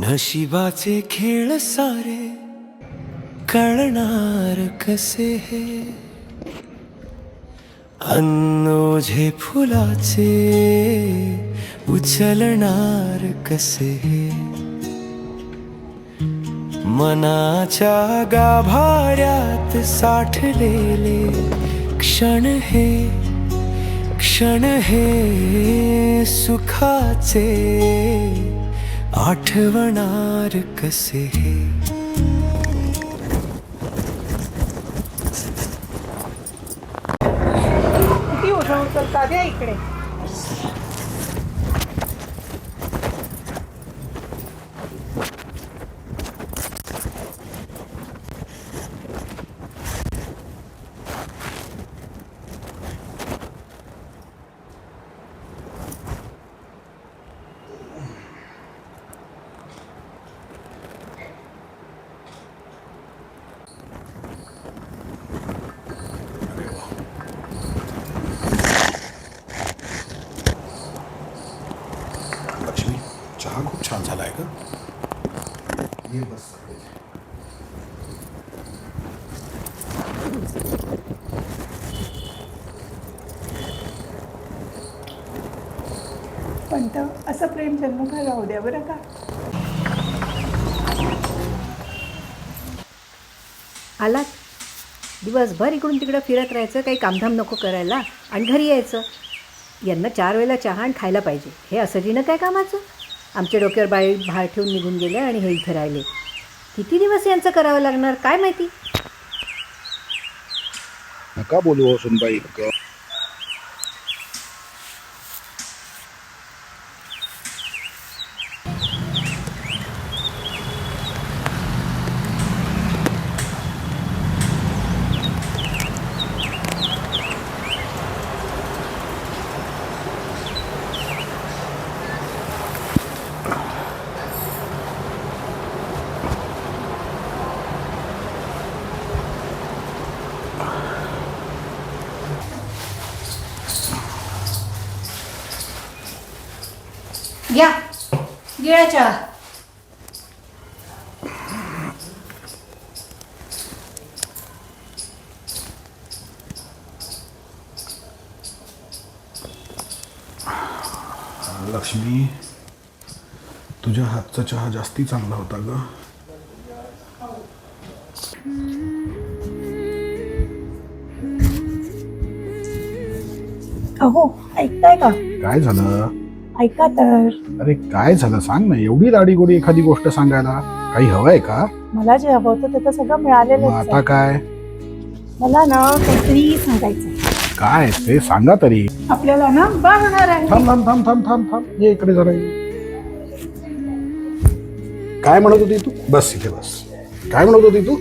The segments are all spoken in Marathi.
नशिबाचे खेळ सारे कळणार कसे हे? अन्नोझे फुलाचे उचलणार कसे हे? मनाच्या गाभाऱ्यात साठलेले क्षण हे क्षण हे सुखाचे आठवणार कसे हे? किती उठवून चलता द्या इकडे लक्ष्मी चहा खूप छान झाला आहे का ये बस पण तर असं प्रेम जन्मभर राहू द्या बरं का? आलात? दिवसभर इकडून तिकडं फिरत राहायचं काही कामधाम नको करायला आणि घरी यायचं. यांना चार वेळेला चहा आणि खायला पाहिजे. हे असं जिनं काय कामाचं? आमच्या डोक्यावर बाई भार ठेवून निघून गेले आणि हे इथं राहिले. किती दिवस यांचं करावं लागणार काय माहिती? नका बोलू हो सुनबाई. इतकं घ्या गिळा चहा. लक्ष्मी तुझ्या हातचा चहा जास्ती चांगला होता ग. अहो ऐकताय का? काय झालं? ऐका तर. अरे काय झालं सांग ना. एवढी लाडी गोडी एखादी गोष्ट सांगायला? काही हवंय का? मला जे हवं होतं ते तर सगळं मग मिळालेलं आता काय? मला ना काहीतरी सांगायचं काय? ते सांगा तरी. आपल्याला ना बाळ होणार आहे. थांब थांब थांब थांब थांब थांब. ये इकडे जरा. ये. काय म्हणत होती तू? बस इथे बस. काय म्हणत होती तू?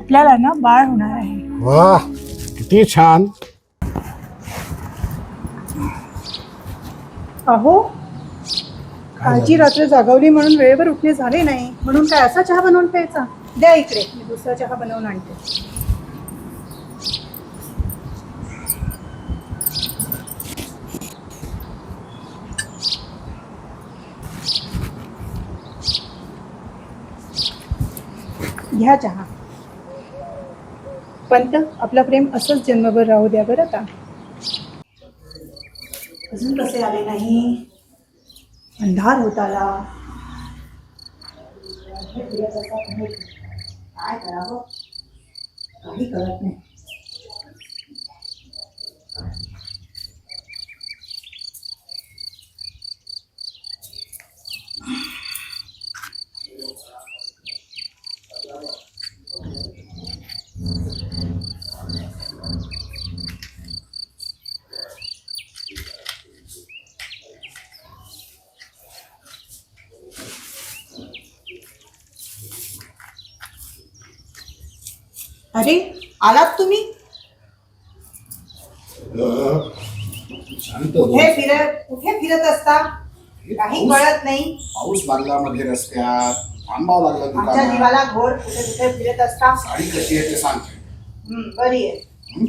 आपल्याला ना बाळ होणार आहे. वा किती छान. अहो कालची रात्र जागवली म्हणून वेळेवर उठणे झाले नाही. म्हणून काय असा चहा बनवून प्यायचा? द्या इकडे मी दुसरा चहा बनवून आणते. घ्या चहा. पंत आपला प्रेम असंच जन्मभर राहू द्या बरं का? अजून कसे आले नाही। अंधार होत आला काय करावं काही कळत नाही अरे आलात तुम्ही? शांत कुठे फिरत कुठे फिरत असता? काही कळत नाही. पाऊस लागला मध्ये रस्त्यात. थांबावं लागलं आमच्या दुकानात जीवाला घोर कुठे कुठे फिरत असता? साडी कशी आहे ते सांग. हं, बरी आहे. हं?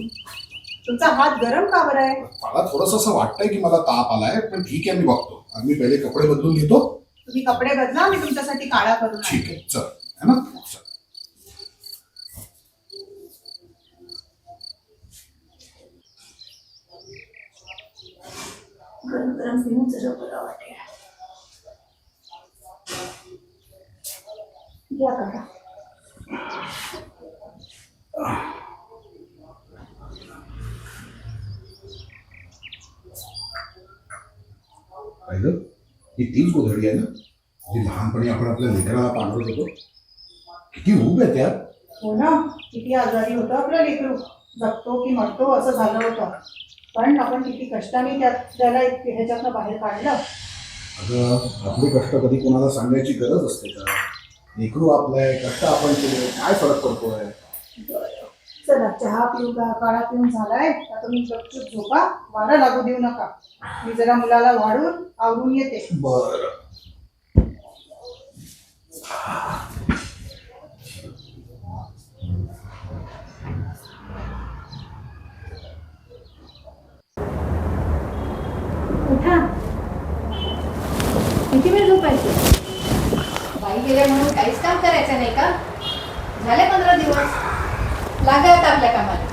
तुमचा हात गरम का बरं आहे? मला थोडस असं वाटतंय की मला ताप आलाय पण ठीक आहे मी बघतो. आम्ही पहिले कपडे बदलून घेतो. तुम्ही कपडे बदला मी तुमच्यासाठी काळा करून ठीक. आहे चल. है ना? चल. पिऊन जरा बरं वाटेल घ्या काका पाहिलं ही तीच गोधडी आहे ना जी लहानपणी आपण आपल्या लेकराला पांढरत होतो किती ऊब आहे त्यात हो ना किती आजारी होतं आपलं लेकरू जगतो की मरतो असं झालं होतं पण आपण किती कष्टाने त्यात त्याला ह्याच्यातनं बाहेर काढलं. अगं आपले कष्ट कधी कोणाला सांगायची गरज असते का? लेकरू आपलं आहे कष्ट आपण केले काय फरक पडतोय? चला चहा पिऊ का? काळा पिऊन झालाय. आता तुम्ही गपचूप झोपा. वारा लागू देऊ नका. मी जरा मुलाला वाढून आवरून येते. बर. उठा. किती वेळ झोपायचं? बाई गेल्या म्हणून काहीच काम करायचं नाही का? झाले पंधरा दिवस. लागा आता आपल्या कामाला.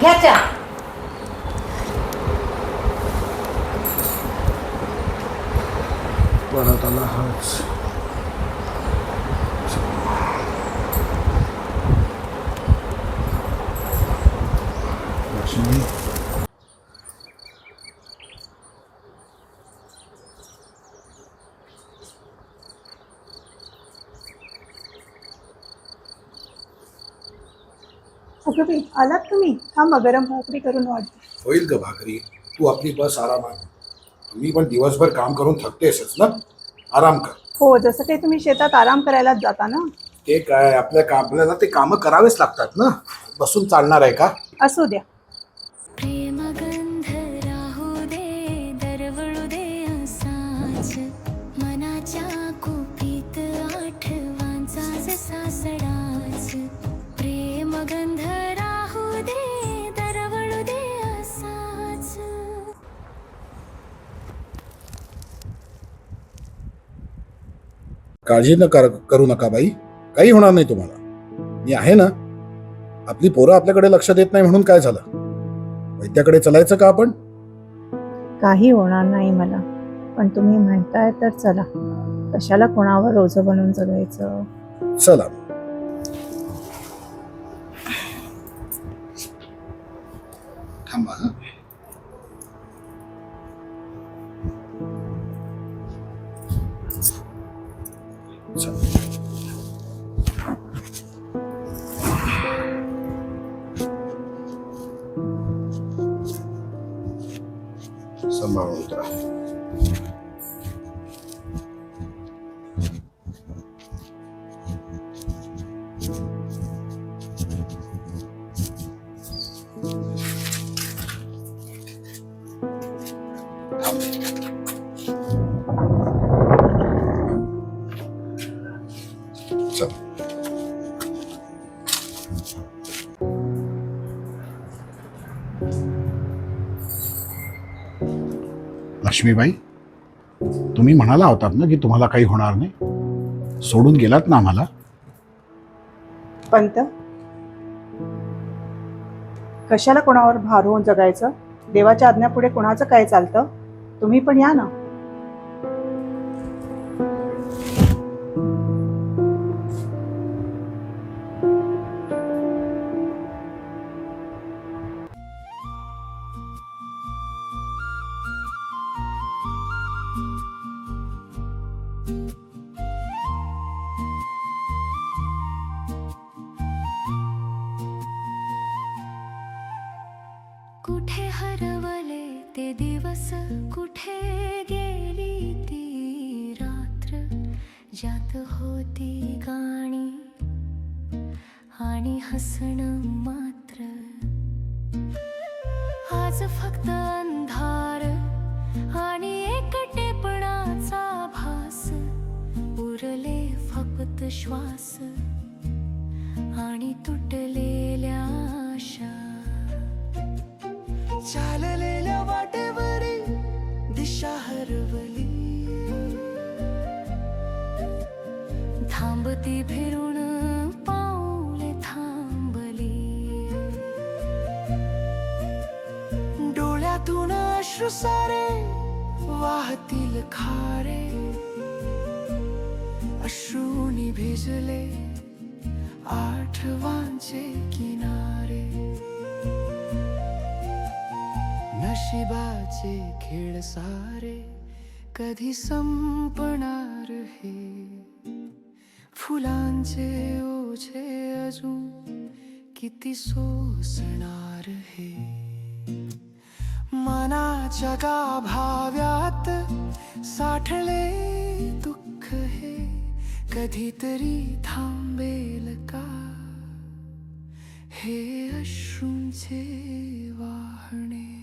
घ्या चहा. परत आला हाच लक्ष्मी अगं बाई आलात तुम्ही? थांबा गरम भाकरी करून वाढते होईल ग भाकरी. तू आपली बस आरामात मी पण दिवसभर काम करून थकतेसच ना? आराम कर. हो जसं काही तुम्ही शेतात आराम करायलाच जाता ना? ते काय आपल्या का आपल्याला ते कामं करावेच लागतात ना? बसून चालणार आहे का? असू द्या. काळजी न कर करू नका बाई. काही होणार नाही तुम्हाला. मी आहे ना आपली पोरं आपल्याकडे लक्ष देत नाही म्हणून काय झालं? वैद्याकडे चलायचं का आपण? काही होणार नाही मला. पण तुम्ही म्हणताय तर चला. कशाला कोणावर रोजं बनवून जगायचं? चला. थांबा लक्ष्मीबाई तुम्ही म्हणाला होतात ना की तुम्हाला काही होणार नाही. सोडून गेलात ना आम्हाला? पंत कशाला कोणावर भार होऊन जगायचं? देवाच्या आज्ञापुढे कोणाचं काय चालतं? तुम्ही पण या ना. आज फक्त अंधार आणि एकटेपणाचा भास. उरले फक्त श्वास आणि तुटलेल्या आशा. चाललेल्या वाटेवरी दिशा हरवली. थांबती फिरून अश्रू सारे वाहतील खारे अश्रूनी भिजले आठवांचे किनारे. नशिबाचे खेळ सारे कधी संपणार हे? फुलांचे ओझे अजून किती सोसणार हे? मनाच्या गाभाव्यात साठले दुःख हे कधीतरी थांबेल का? हे अश्रूंचे वाहणे.